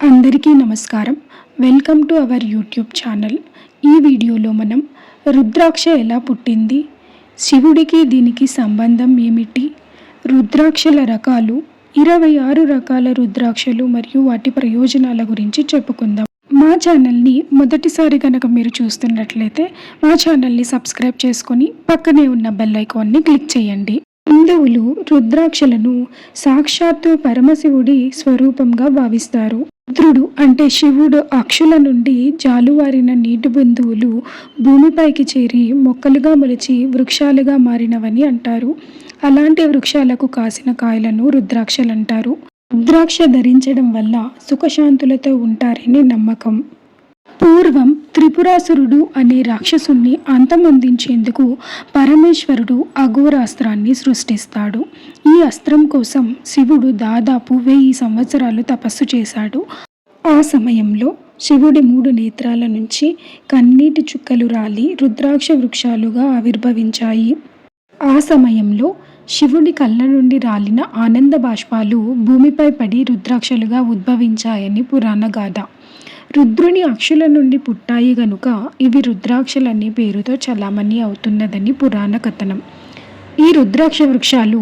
అందరికీ నమస్కారం. Welcome to our YouTube channel. ఈ వీడియోలో మనం రుద్రాక్ష ఎలా పుట్టింది శివుడికి దీనికి సంబంధం ఏమిటి రుద్రాక్షల రకాలు ఇరవై ఆరు రకాల రుద్రాక్షలు మరియు వాటి ప్రయోజనాల గురించి చెప్పుకుందాం. మా ఛానల్ని మొదటిసారి కనుక మీరు చూస్తున్నట్లయితే మా ఛానల్ని సబ్స్క్రైబ్ చేసుకొని పక్కనే ఉన్న బెల్ ఐకాన్ని క్లిక్ చేయండి. హిందువులు రుద్రాక్షలను సాక్షాత్తు పరమశివుడి స్వరూపంగా భావిస్తారు. రుద్రుడు అంటే శివుడు అక్షుల నుండి జాలువారిన నీటి బిందువులు భూమిపైకి చేరి మొక్కలుగా మొలిచి వృక్షాలుగా మారినవని అంటారు. అలాంటి వృక్షాలకు కాసిన కాయలను రుద్రాక్షలు అంటారు రుద్రాక్ష ధరించడం వల్ల సుఖశాంతులతో ఉంటారని నమ్మకం. పూర్వం త్రిపురాసురుడు అనే రాక్షసుణ్ణి అంతమొందించేందుకు పరమేశ్వరుడు అఘోరాస్త్రాన్ని సృష్టిస్తాడు. ఈ అస్త్రం కోసం శివుడు దాదాపు వెయ్యి సంవత్సరాలు తపస్సు చేశాడు. ఆ సమయంలో శివుడి మూడు నేత్రాల నుంచి కన్నీటి చుక్కలు రాలి రుద్రాక్ష వృక్షాలుగా ఆవిర్భవించాయి. ఆ సమయంలో శివుడి కళ్ళ నుండి రాలిన ఆనంద బాష్పాలు భూమిపై పడి రుద్రాక్షలుగా ఉద్భవించాయని పురాణ గాథ రుద్రుని అక్షుల నుండి పుట్టాయి గనుక ఇవి రుద్రాక్షలనే పేరుతో చలామణి అవుతున్నదని పురాణ కథనం. ఈ రుద్రాక్ష వృక్షాలు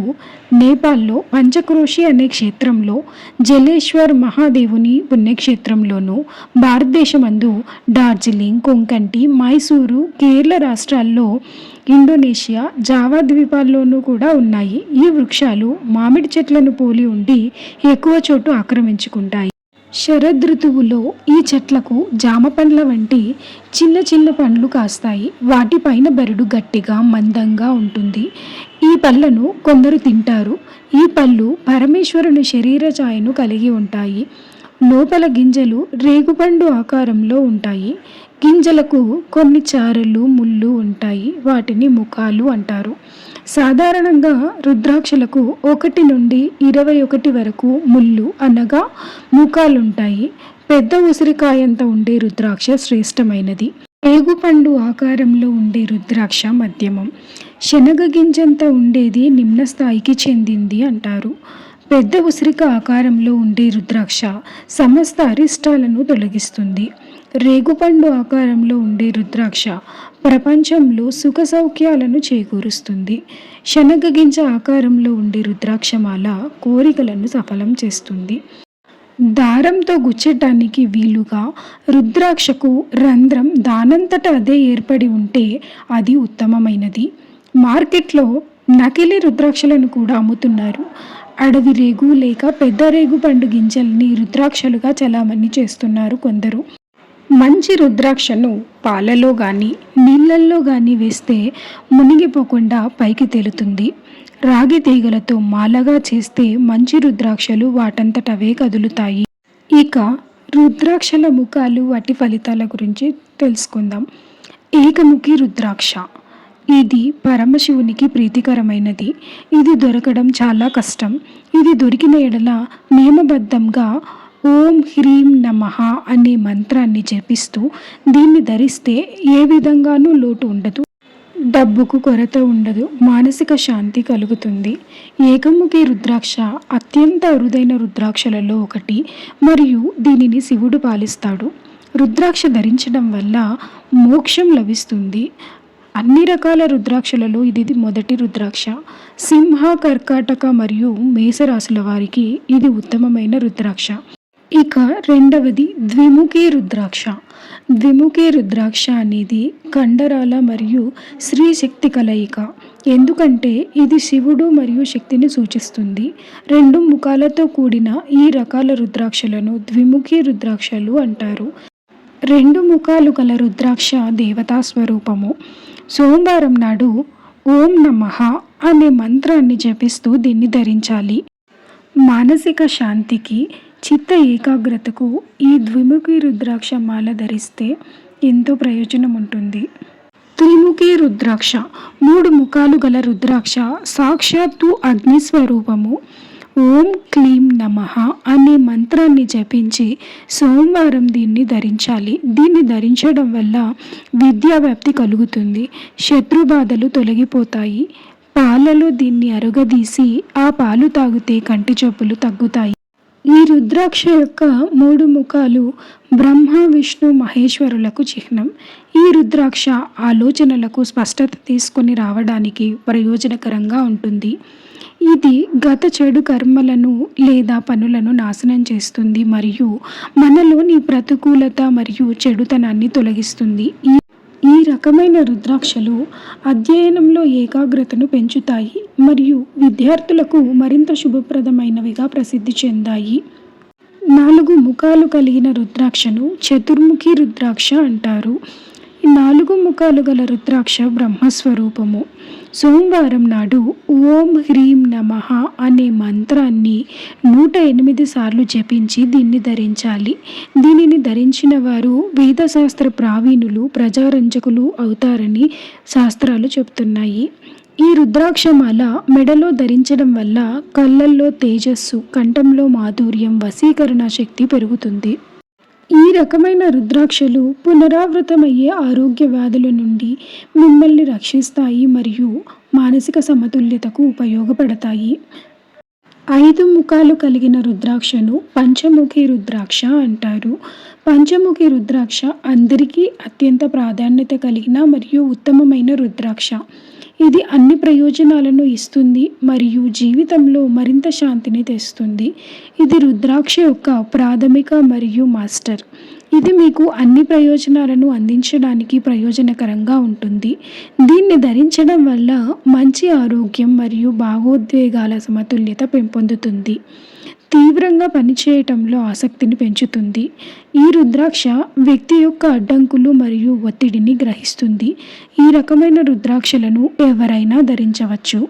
నేపాల్లో పంచక్రోషి అనే క్షేత్రంలో జలేశ్వర్ మహాదేవుని పుణ్యక్షేత్రంలోనూ భారతదేశమందు డార్జిలింగ్ కొంకంటి మైసూరు కేరళ రాష్ట్రాల్లో ఇండోనేషియా జావా ద్వీపాల్లోనూ కూడా ఉన్నాయి. ఈ వృక్షాలు మామిడి చెట్లను పోలి ఉండి ఎక్కువ చోటు ఆక్రమించుకుంటాయి. శరదృతువులో ఈ చెట్లకు జామ పండ్ల వంటి చిన్న చిన్న పండ్లు కాస్తాయి. వాటిపైన బెరడు గట్టిగా మందంగా ఉంటుంది. ఈ పళ్ళను కొందరు తింటారు. ఈ పళ్ళు పరమేశ్వరుని శరీర ఛాయను కలిగి ఉంటాయి. లోపల గింజలు రేగుపండు ఆకారంలో ఉంటాయి. గింజలకు కొన్ని చారలు ముళ్ళు ఉంటాయి. వాటిని ముఖాలు అంటారు. సాధారణంగా రుద్రాక్షలకు ఒకటి నుండి ఇరవై ఒకటి వరకు ముళ్ళు అనగా ముఖాలుంటాయి పెద్ద ఉసిరికాయంత ఉండే రుద్రాక్ష శ్రేష్టమైనది. ఏగుపండు ఆకారంలో ఉండే రుద్రాక్ష మధ్యమం. శనగ గింజంత ఉండేది నిమ్న స్థాయికి చెందింది అంటారు. పెద్ద ఉసిరిక ఆకారంలో ఉండే రుద్రాక్ష సమస్త అరిష్టాలను తొలగిస్తుంది. రేగుపండు ఆకారంలో ఉండే రుద్రాక్ష ప్రపంచంలో సుఖ సౌఖ్యాలను చేకూరుస్తుంది. శనగ గింజ ఆకారంలో ఉండే రుద్రాక్షమాల కోరికలను సఫలం చేస్తుంది. దారంతో గుచ్చటానికి వీలుగా రుద్రాక్షకు రంధ్రం దానంతట అదే ఏర్పడి ఉంటే అది ఉత్తమమైనది. మార్కెట్లో నకిలీ రుద్రాక్షలను కూడా అమ్ముతున్నారు. అడవి రేగు లేక పెద్ద రేగు పండు గింజల్ని రుద్రాక్షలుగా చలామణి చేస్తున్నారు కొందరు. మంచి రుద్రాక్షను పాలలో కానీ నీళ్ళల్లో కానీ వేస్తే మునిగిపోకుండా పైకి తేలుతుంది. రాగి తీగలతో మాలగా చేస్తే మంచి రుద్రాక్షలు వాటంతటవే కదులుతాయి. ఇక రుద్రాక్షల ముఖాలు వాటి ఫలితాల గురించి తెలుసుకుందాం. ఏకముఖి రుద్రాక్ష. ఇది పరమశివునికి ప్రీతికరమైనది. ఇది దొరకడం చాలా కష్టం. ఇది దొరికిన ఎడల నియమబద్ధంగా ఓం హ్రీం నమ అనే మంత్రాన్ని జపిస్తూ దీన్ని ధరిస్తే ఏ విధంగానూ లోటు ఉండదు. డబ్బుకు కొరత ఉండదు. మానసిక శాంతి కలుగుతుంది. ఏకముఖి రుద్రాక్ష అత్యంత అరుదైన రుద్రాక్షలలో ఒకటి మరియు దీనిని శివుడు పాలిస్తాడు. రుద్రాక్ష ధరించడం వల్ల మోక్షం లభిస్తుంది. అన్ని రకాల రుద్రాక్షలలో ఇది మొదటి రుద్రాక్ష. సింహ కర్కాటక మరియు మేషరాశుల వారికి ఇది ఉత్తమమైన రుద్రాక్ష. ఇక రెండవది ద్విముఖి రుద్రాక్ష. ద్విముఖి రుద్రాక్ష అనేది కండరాల మరియు స్త్రీ శక్తి కలయిక. ఎందుకంటే ఇది శివుడు మరియు శక్తిని సూచిస్తుంది. రెండు ముఖాలతో కూడిన ఈ రకాల రుద్రాక్షలను ద్విముఖి రుద్రాక్షలు అంటారు. రెండు ముఖాలు గల రుద్రాక్ష దేవతా స్వరూపము. సోమవారం నాడు ఓం నమ అనే మంత్రాన్ని జపిస్తూ దీన్ని ధరించాలి. మానసిక శాంతికి చిత్త ఏకాగ్రతకు ఈ ద్విముఖి రుద్రాక్ష మాల ధరిస్తే ఎంతో ప్రయోజనం ఉంటుంది త్రిముఖి రుద్రాక్ష మూడు ముఖాలు గల రుద్రాక్ష సాక్షాత్తు అగ్నిస్వరూపము. ఓం క్లీం నమ అనే మంత్రాన్ని జపించి సోమవారం దీన్ని ధరించాలి. దీన్ని ధరించడం వల్ల విద్యావ్యాప్తి కలుగుతుంది. శత్రుబాధలు తొలగిపోతాయి. పాలలో దీన్ని అరుగదీసి ఆ పాలు తాగితే కంటి జబ్బులు తగ్గుతాయి. ఈ రుద్రాక్ష యొక్క మూడు ముఖాలు బ్రహ్మ విష్ణు మహేశ్వరులకు చిహ్నం. ఈ రుద్రాక్ష ఆలోచనలకు స్పష్టత తీసుకొని రావడానికి ప్రయోజనకరంగా ఉంటుంది. ఇది గత చెడు కర్మలను లేదా పనులను నాశనం చేస్తుంది మరియు మనలోని ప్రతికూలత మరియు చెడుతనాన్ని తొలగిస్తుంది. ఈ రకమైన రుద్రాక్షలు అధ్యయనంలో ఏకాగ్రతను పెంచుతాయి మరియు విద్యార్థులకు మరింత శుభప్రదమైనవిగా ప్రసిద్ధి చెందాయి. నాలుగు ముఖాలు కలిగిన రుద్రాక్షను చతుర్ముఖి రుద్రాక్ష అంటారు. ఈ నాలుగు ముఖాలు గల రుద్రాక్ష బ్రహ్మస్వరూపము. సోమవారం నాడు ఓం హ్రీం నమః అనే మంత్రాన్ని నూట ఎనిమిది సార్లు జపించి దీన్ని ధరించాలి. దీనిని ధరించిన వారు వేదశాస్త్ర ప్రావీణులు ప్రజారంజకులు అవుతారని శాస్త్రాలు చెబుతున్నాయి. ఈ రుద్రాక్షమాల మెడలో ధరించడం వల్ల కళ్ళల్లో తేజస్సు కంఠంలో మాధుర్యం వశీకరణ శక్తి పెరుగుతుంది. ఈ రకమైన రుద్రాక్షలు పునరావృతమయ్యే ఆరోగ్య వ్యాధుల నుండి మిమ్మల్ని రక్షిస్తాయి మరియు మానసిక సమతుల్యతకు ఉపయోగపడతాయి. ఐదు ముఖాలు కలిగిన రుద్రాక్షను పంచముఖి రుద్రాక్ష అంటారు. పంచముఖి రుద్రాక్ష అందరికీ అత్యంత ప్రాధాన్యత కలిగిన మరియు ఉత్తమమైన రుద్రాక్ష. ఇది అన్ని ప్రయోజనాలను ఇస్తుంది మరియు జీవితంలో మరింత శాంతిని తెస్తుంది. ఇది రుద్రాక్ష యొక్క ప్రాథమిక మరియు మాస్టర్. ఇది మీకు అన్ని ప్రయోజనాలను అందించడానికి ప్రయోజనకరంగా ఉంటుంది. దీన్ని ధరించడం వల్ల మంచి ఆరోగ్యం మరియు భావోద్వేగాల సమతుల్యత పెంపొందుతుంది. తీవ్రంగా పనిచేయటంలో ఆసక్తిని పెంచుతుంది. ఈ రుద్రాక్ష వ్యక్తి యొక్క అడ్డంకులు మరియు ఒత్తిడిని గ్రహిస్తుంది. ఈ రకమైన రుద్రాక్షలను ఎవరైనా ధరించవచ్చు.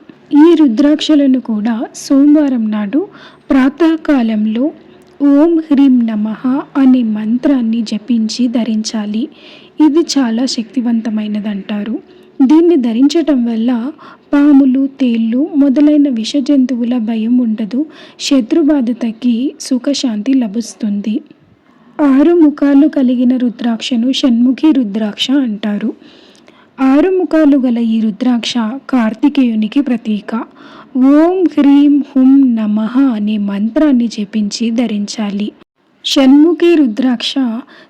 ఈ రుద్రాక్షలను కూడా సోమవారం నాడు ప్రాతకాలంలో ఓం హ్రీం నమః అనే మంత్రాన్ని జపించి ధరించాలి. ఇది చాలా శక్తివంతమైనదంటారు. దీన్ని ధరించటం వల్ల పాములు తేళ్ళు మొదలైన విష జంతువుల భయం ఉండదు. శత్రుబాధ తగ్గి సుఖశాంతి లభిస్తుంది. ఆరు ముఖాలు కలిగిన రుద్రాక్షను షణ్ముఖి రుద్రాక్ష అంటారు. ఆరు ముఖాలు గల ఈ రుద్రాక్ష కార్తికేయునికి ప్రతీక. ఓం హ్రీం హుం నమః అనే మంత్రాన్ని జపించి ధరించాలి. షణ్ముఖి రుద్రాక్ష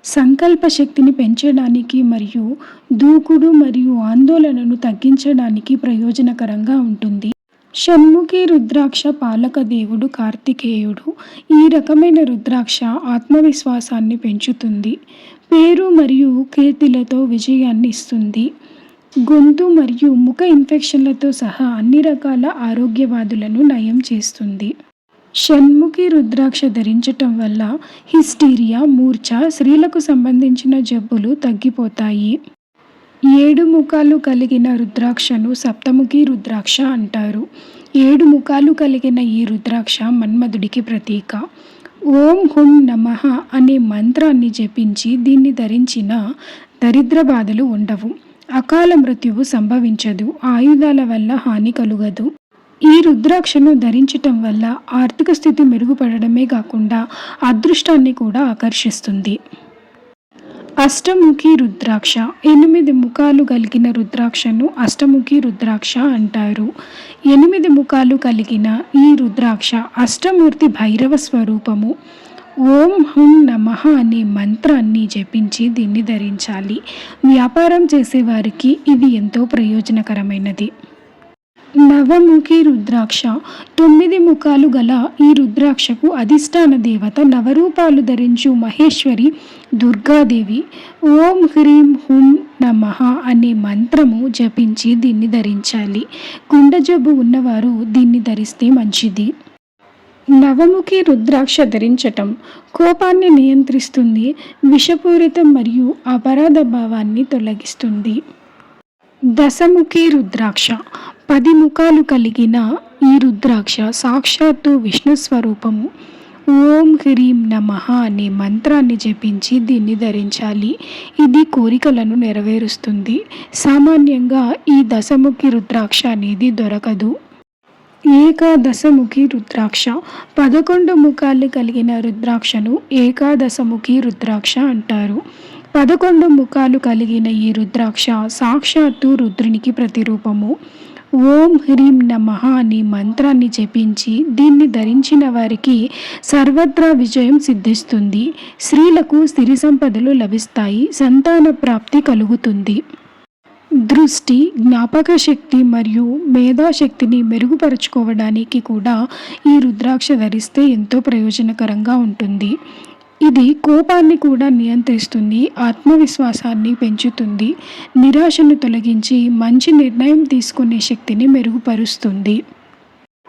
సంకల్ప శక్తిని పెంచడానికి మరియు దూకుడు మరియు ఆందోళనను తగ్గించడానికి ప్రయోజనకరంగా ఉంటుంది. షణ్ముఖి రుద్రాక్ష పాలక దేవుడు కార్తికేయుడు. ఈ రకమైన రుద్రాక్ష ఆత్మవిశ్వాసాన్ని పెంచుతుంది. పేరు మరియు కీర్తిలతో విజయాన్ని ఇస్తుంది. గొంతు మరియు ముఖ ఇన్ఫెక్షన్లతో సహా అన్ని రకాల ఆరోగ్యవాదులను నయం చేస్తుంది. షణ్ముఖి రుద్రాక్ష ధరించటం వల్ల హిస్టీరియా మూర్ఛ స్త్రీలకు సంబంధించిన జబ్బులు తగ్గిపోతాయి. ఏడు ముఖాలు కలిగిన రుద్రాక్షను సప్తముఖి రుద్రాక్ష అంటారు. ఏడు ముఖాలు కలిగిన ఈ రుద్రాక్ష మన్మధుడికి ప్రతీక. ఓం హుం నమః అనే మంత్రాన్ని జపించి దీన్ని ధరించిన దరిద్ర బాధలు ఉండవు. అకాల మృత్యువు సంభవించదు. ఆయుధాల వల్ల హాని కలుగదు. ఈ రుద్రాక్షను ధరించటం వల్ల ఆర్థిక స్థితి మెరుగుపడడమే కాకుండా అదృష్టాన్ని కూడా ఆకర్షిస్తుంది. అష్టముఖి రుద్రాక్ష ఎనిమిది ముఖాలు కలిగిన రుద్రాక్షను అష్టముఖి రుద్రాక్ష అంటారు. ఎనిమిది ముఖాలు కలిగిన ఈ రుద్రాక్ష అష్టమూర్తి భైరవ స్వరూపము. ఓం హుం నమః అనే మంత్రాన్ని జపించి దీన్ని ధరించాలి. వ్యాపారం చేసేవారికి ఇది ఎంతో ప్రయోజనకరమైనది. నవముఖి రుద్రాక్ష. తొమ్మిది ముఖాలు గల ఈ రుద్రాక్షకు అధిష్టాన దేవత నవరూపాలు ధరించు మహేశ్వరి దుర్గాదేవి. ఓం హ్రీం హుం నమః అనే మంత్రము జపించి దీన్ని ధరించాలి. గుండె జబ్బు ఉన్నవారు దీన్ని ధరిస్తే మంచిది. నవముఖి రుద్రాక్ష ధరించటం కోపాన్ని నియంత్రిస్తుంది విషపూరితం మరియు అపరాధ భావాన్ని తొలగిస్తుంది. దశముఖి రుద్రాక్ష. పది ముఖాలు కలిగిన ఈ రుద్రాక్ష సాక్షాత్తు విష్ణు స్వరూపము ఓం హ్రీం నమ అనే మంత్రాన్ని జపించి దీన్ని ధరించాలి. ఇది కోరికలను నెరవేరుస్తుంది. సామాన్యంగా ఈ దశముఖి రుద్రాక్ష అనేది దొరకదు. ఏకాదశముఖి రుద్రాక్ష. పదకొండు ముఖాలు కలిగిన రుద్రాక్షను ఏకాదశముఖి రుద్రాక్ష అంటారు. పదకొండు ముఖాలు కలిగిన ఈ రుద్రాక్ష సాక్షాత్తు రుద్రునికి ప్రతిరూపము. ఓం హ్రీం నమ అనే మంత్రాన్ని జపించి దీన్ని ధరించిన వారికి సర్వత్రా విజయం సిద్ధిస్తుంది. స్త్రీలకు సిరి సంపదలు లభిస్తాయి సంతాన ప్రాప్తి కలుగుతుంది. దృష్టి జ్ఞాపక శక్తి మరియు మేధాశక్తిని మెరుగుపరుచుకోవడానికి కూడా ఈ రుద్రాక్ష ధరిస్తే ఎంతో ప్రయోజనకరంగా ఉంటుంది. ఇది కోపాన్ని కూడా నియంత్రిస్తుంది ఆత్మవిశ్వాసాన్ని పెంచుతుంది నిరాశను తొలగించి మంచి నిర్ణయం తీసుకునే శక్తిని మెరుగుపరుస్తుంది.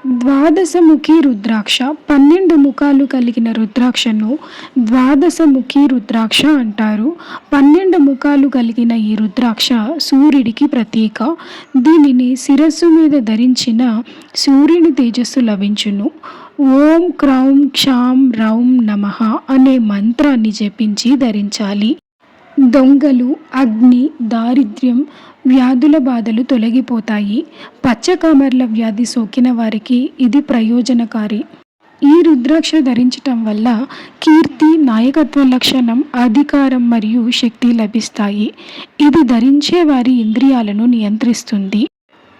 ద్వాదశముఖి రుద్రాక్ష పన్నెండు ముఖాలు కలిగిన రుద్రాక్షను ద్వాదశముఖి రుద్రాక్ష అంటారు. పన్నెండు ముఖాలు కలిగిన ఈ రుద్రాక్ష సూర్యుడికి ప్రతీక. దీనిని శిరస్సు మీద ధరించిన సూర్యుని తేజస్సు లభించును. ఓం క్రౌం క్షాం రౌం నమః అనే మంత్రాన్ని జపించి ధరించాలి. దొంగలు అగ్ని దారిద్ర్యం వ్యాధుల బాధలు తొలగిపోతాయి. పచ్చకామర్ల వ్యాధి సోకిన వారికి ఇది ప్రయోజనకారి. ఈ రుద్రాక్ష ధరించటం వల్ల కీర్తి నాయకత్వ లక్షణం అధికారం మరియు శక్తి లభిస్తాయి. ఇది ధరించే వారి ఇంద్రియాలను నియంత్రిస్తుంది.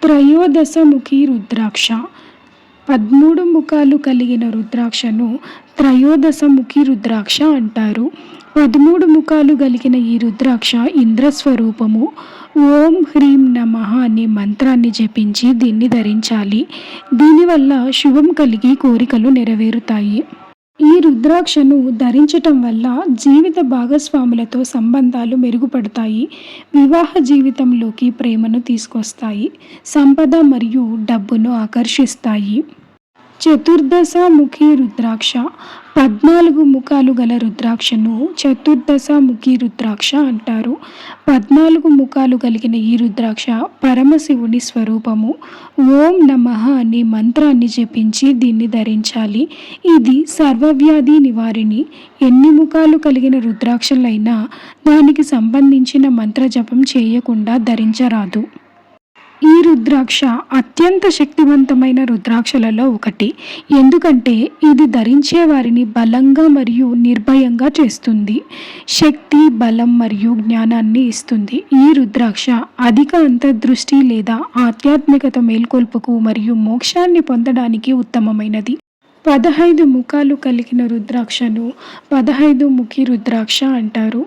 త్రయోదశముఖి రుద్రాక్ష. పదమూడు ముఖాలు కలిగిన రుద్రాక్షను త్రయోదశముఖి రుద్రాక్ష అంటారు. పదమూడు ముఖాలు కలిగిన ఈ రుద్రాక్ష ఇంద్రస్వరూపము. ఓం హ్రీం నమ అనే మంత్రాన్ని జపించి దీన్ని ధరించాలి. దీనివల్ల శుభం కలిగి కోరికలు నెరవేరుతాయి. ఈ రుద్రాక్షను ధరించటం వల్ల జీవిత భాగస్వాములతో సంబంధాలు మెరుగుపడతాయి. వివాహ జీవితంలోకి ప్రేమను తీసుకొస్తాయి. సంపద మరియు డబ్బును ఆకర్షిస్తాయి. చతుర్దశముఖి రుద్రాక్ష పద్నాలుగు ముఖాలు గల రుద్రాక్షను చతుర్దశ ముఖి రుద్రాక్ష అంటారు. పద్నాలుగు ముఖాలు కలిగిన ఈ రుద్రాక్ష పరమశివుని స్వరూపము. ఓం నమః అనే మంత్రాన్ని జపించి దీన్ని ధరించాలి. ఇది సర్వవ్యాధి నివారిణి. ఎన్ని ముఖాలు కలిగిన రుద్రాక్షలైనా దానికి సంబంధించిన మంత్ర జపం చేయకుండా ధరించరాదు. ఈ రుద్రాక్ష అత్యంత శక్తివంతమైన రుద్రాక్షలలో ఒకటి. ఎందుకంటే ఇది ధరించే వారిని బలంగా మరియు నిర్భయంగా చేస్తుంది. శక్తి బలం మరియు జ్ఞానాన్ని ఇస్తుంది. ఈ రుద్రాక్ష అధిక అంతర్దృష్టి లేదా ఆధ్యాత్మికత మేల్కొల్పుకు మరియు మోక్షాన్ని పొందడానికి ఉత్తమమైనది. పదహైదు ముఖాలు కలిగిన రుద్రాక్షను పదహైదు ముఖి రుద్రాక్ష అంటారు.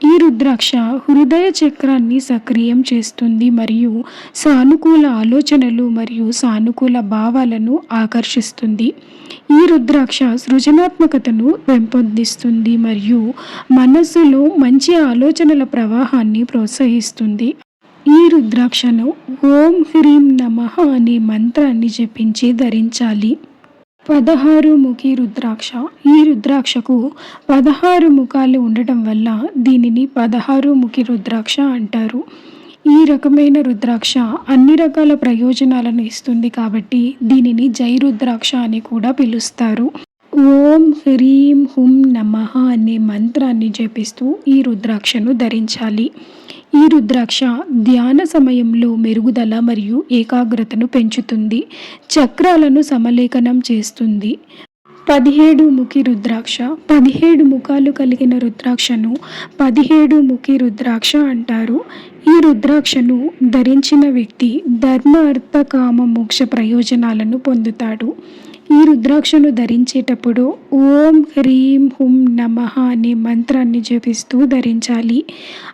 ఈ రుద్రాక్ష హృదయ చక్రాన్ని సక్రియం చేస్తుంది మరియు సానుకూల ఆలోచనలు మరియు సానుకూల భావాలను ఆకర్షిస్తుంది. ఈ రుద్రాక్ష సృజనాత్మకతను పెంపొందిస్తుంది మరియు మనస్సులో మంచి ఆలోచనల ప్రవాహాన్ని ప్రోత్సహిస్తుంది. ఈ రుద్రాక్షను ఓం హ్రీం నమః అనే మంత్రాన్ని జపించి ధరించాలి. పదహారు ముఖి రుద్రాక్ష. ఈ రుద్రాక్షకు పదహారు ముఖాలు ఉండటం వల్ల దీనిని పదహారు ముఖి రుద్రాక్ష అంటారు. ఈ రకమైన రుద్రాక్ష అన్ని రకాల ప్రయోజనాలను ఇస్తుంది కాబట్టి దీనిని జై రుద్రాక్ష అని కూడా పిలుస్తారు. ఓం హ్రీం హుం నమః అనే మంత్రాన్ని జపిస్తూ ఈ రుద్రాక్షను ధరించాలి. ఈ రుద్రాక్ష ధ్యాన సమయంలో మెరుగుదల మరియు ఏకాగ్రతను పెంచుతుంది. చక్రాలను సమలేఖనం చేస్తుంది. పదిహేడు ముఖి రుద్రాక్ష పదిహేడు ముఖాలు కలిగిన రుద్రాక్షను పదిహేడు ముఖి రుద్రాక్ష అంటారు. ఈ రుద్రాక్షను ధరించిన వ్యక్తి ధర్మ అర్థ కామ మోక్ష ప్రయోజనాలను పొందుతాడు. ఈ రుద్రాక్షను ధరించేటప్పుడు ఓం హ్రీం హుం నమః అనే మంత్రాన్ని జపిస్తూ ధరించాలి.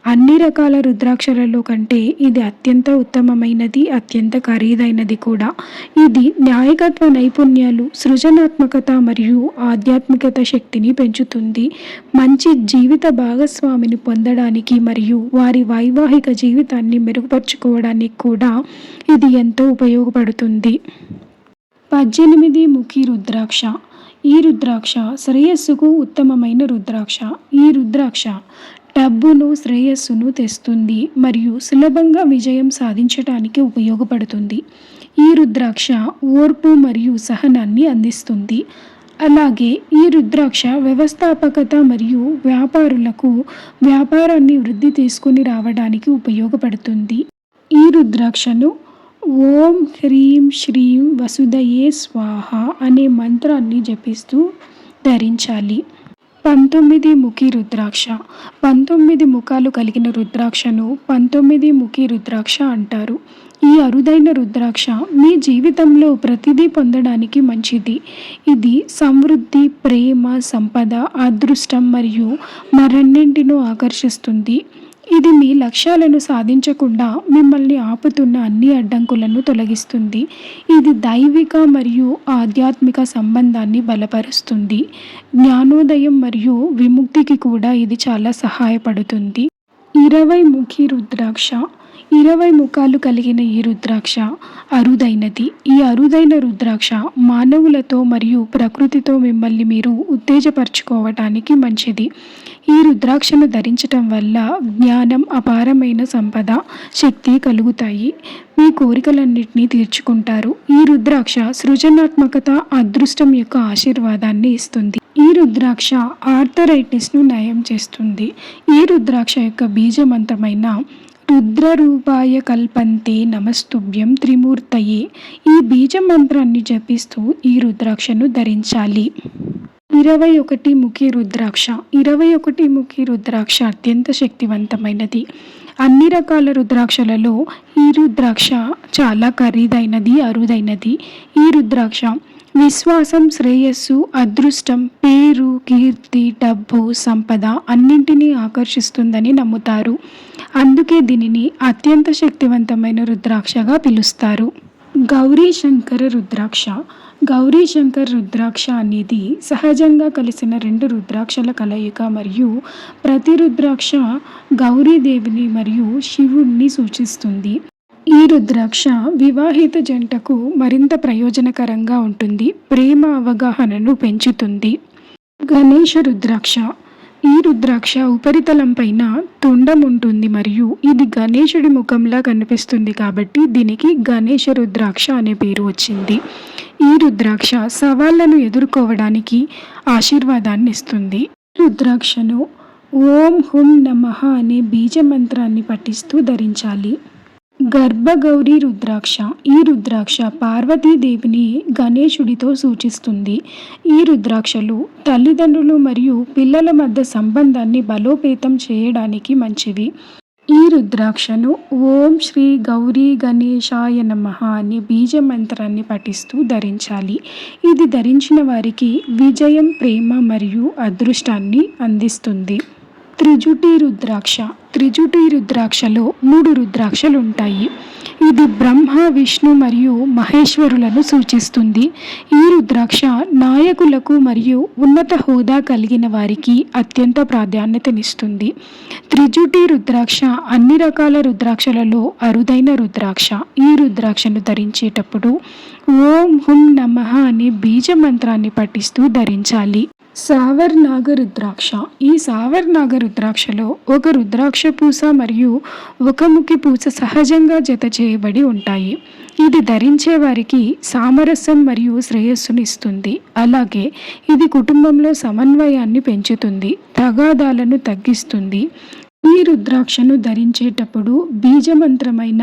అన్ని రకాల రుద్రాక్షలలో కంటే ఇది అత్యంత ఉత్తమమైనది అత్యంత ఖరీదైనది కూడా. ఇది న్యాయకత్వ నైపుణ్యాలు సృజనాత్మకత మరియు ఆధ్యాత్మికత శక్తిని పెంచుతుంది. మంచి జీవిత భాగస్వామిని పొందడానికి మరియు వారి వైవాహిక జీవితాన్ని మెరుగుపరుచుకోవడానికి కూడా ఇది ఎంతో ఉపయోగపడుతుంది. పద్దెనిమిది ముఖి రుద్రాక్ష. ఈ రుద్రాక్ష శ్రేయస్సుకు ఉత్తమమైన రుద్రాక్ష. ఈ రుద్రాక్ష డబ్బును శ్రేయస్సును తెస్తుంది మరియు సులభంగా విజయం సాధించడానికి ఉపయోగపడుతుంది. ఈ రుద్రాక్ష ఓర్పు మరియు సహనాన్ని అందిస్తుంది. అలాగే ఈ రుద్రాక్ష వ్యవస్థాపకత మరియు వ్యాపారులకు వ్యాపారాన్ని వృద్ధి తీసుకుని రావడానికి ఉపయోగపడుతుంది. ఈ రుద్రాక్షను ఓం హ్రీం శ్రీం వసుదయే స్వాహ అనే మంత్రాన్ని జపిస్తూ ధరించాలి. పంతొమ్మిది ముఖి రుద్రాక్ష. పంతొమ్మిది ముఖాలు కలిగిన రుద్రాక్షను పంతొమ్మిది ముఖి రుద్రాక్ష అంటారు. ఈ అరుదైన రుద్రాక్ష మీ జీవితంలో ప్రతిదీ పొందడానికి మంచిది. ఇది సమృద్ధి ప్రేమ సంపద అదృష్టం మరియు మరన్నింటినో ఆకర్షిస్తుంది. ఇది మీ లక్ష్యాలను సాధించకుండా మిమ్మల్ని ఆపుతున్న అన్ని అడ్డంకులను తొలగిస్తుంది. ఇది దైవిక మరియు ఆధ్యాత్మిక సంబంధాన్ని బలపరుస్తుంది. జ్ఞానోదయం మరియు విముక్తికి కూడా ఇది చాలా సహాయపడుతుంది. ఇరవై ముఖి రుద్రాక్ష. ఇరవై ముఖాలు కలిగిన ఈ రుద్రాక్ష అరుదైనది. ఈ అరుదైన రుద్రాక్ష మానవులతో మరియు ప్రకృతితో మిమ్మల్ని మీరు ఉత్తేజపరచుకోవటానికి మంచిది. ఈ రుద్రాక్షను ధరించటం వల్ల జ్ఞానం అపారమైన సంపద శక్తి కలుగుతాయి. మీ కోరికలన్నింటినీ తీర్చుకుంటారు. ఈ రుద్రాక్ష సృజనాత్మకత అదృష్టం యొక్క ఆశీర్వాదాన్ని ఇస్తుంది. ఈ రుద్రాక్ష ఆర్థరైటిస్ను నయం చేస్తుంది. ఈ రుద్రాక్ష యొక్క బీజమంత్రమైన రుద్రరూపాయ కల్పంతే నమస్తుభ్యం త్రిమూర్తయే. ఈ బీజ మంత్రాన్ని జపిస్తూ ఈ రుద్రాక్షను ధరించాలి. ఇరవై ఒకటి ముఖి రుద్రాక్ష. ఇరవై ఒకటి ముఖి రుద్రాక్ష అత్యంత శక్తివంతమైనది. అన్ని రకాల రుద్రాక్షలలో ఈ రుద్రాక్ష చాలా ఖరీదైనది అరుదైనది. ఈ రుద్రాక్ష విశ్వాసం శ్రేయస్సు అదృష్టం పేరు కీర్తి డబ్బు సంపద అన్నింటినీ ఆకర్షిస్తుందని నమ్ముతారు. అందుకే దీనిని అత్యంత శక్తివంతమైన రుద్రాక్షగా పిలుస్తారు. గౌరీ శంకర రుద్రాక్ష గౌరీ శంకర్ రుద్రాక్ష అనేది సహజంగా కలిసిన రెండు రుద్రాక్షల కలయిక మరియు ప్రతి రుద్రాక్ష గౌరీదేవిని మరియు శివుణ్ణి సూచిస్తుంది. ఈ రుద్రాక్ష వివాహిత జంటకు మరింత ప్రయోజనకరంగా ఉంటుంది. ప్రేమ అవగాహనను పెంచుతుంది. గణేష రుద్రాక్ష ఈ రుద్రాక్ష ఉపరితలం పైన తొండం ఉంటుంది మరియు ఇది గణేశుడి ముఖంలా కనిపిస్తుంది కాబట్టి దీనికి గణేశ రుద్రాక్ష అనే పేరు వచ్చింది. ఈ రుద్రాక్ష సవాళ్ళను ఎదుర్కోవడానికి ఆశీర్వాదాన్ని ఇస్తుంది. రుద్రాక్షను ఓం హుం నమః అనే బీజ మంత్రాన్ని పఠిస్తూ ధరించాలి. గర్భగౌరి రుద్రాక్ష. ఈ రుద్రాక్ష పార్వతీదేవిని గణేశుడితో సూచిస్తుంది. ఈ రుద్రాక్షలు తల్లిదండ్రులు మరియు పిల్లల మధ్య సంబంధాన్ని బలోపేతం చేయడానికి మంచివి. ఈ రుద్రాక్షను ఓం శ్రీ గౌరీ గణేశాయ నమ అనే బీజ మంత్రాన్ని పఠిస్తూ ధరించాలి. ఇది ధరించిన వారికి విజయం ప్రేమ మరియు అదృష్టాన్ని అందిస్తుంది. త్రిజుటి రుద్రాక్ష. త్రిజుటి రుద్రాక్షలో మూడు రుద్రాక్షలు ఉంటాయి ఇది బ్రహ్మ విష్ణు మరియు మహేశ్వరులను సూచిస్తుంది. ఈ రుద్రాక్ష నాయకులకు మరియు ఉన్నత హోదా కలిగిన వారికి అత్యంత ప్రాధాన్యతనిస్తుంది. త్రిజుటి రుద్రాక్ష అన్ని రకాల రుద్రాక్షలలో అరుదైన రుద్రాక్ష. ఈ రుద్రాక్షను ధరించేటప్పుడు ఓం హుం నమ అనే బీజ మంత్రాన్ని పఠిస్తూ ధరించాలి. సావర్ నాగ రుద్రాక్ష ఈ సావర్ నాగ రుద్రాక్షలో ఒక రుద్రాక్ష పూస మరియు ఒక ముఖి పూస సహజంగా జత చేయబడి ఉంటాయి. ఇది ధరించే వారికి సామరస్యం మరియు శ్రేయస్సును ఇస్తుంది. అలాగే ఇది కుటుంబంలో సమన్వయాన్ని పెంచుతుంది తగాదాలను తగ్గిస్తుంది. ఈ రుద్రాక్షను ధరించేటప్పుడు బీజమంత్రమైన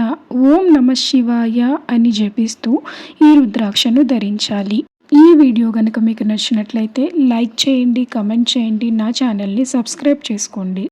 ఓం నమ శివాయ అని జపిస్తూ ఈ రుద్రాక్షను ధరించాలి. ఈ వీడియో కనుక మీకు నచ్చినట్లయితే లైక్ చేయండి కమెంట్ చేయండి నా ఛానల్ని సబ్స్క్రైబ్ చేసుకోండి.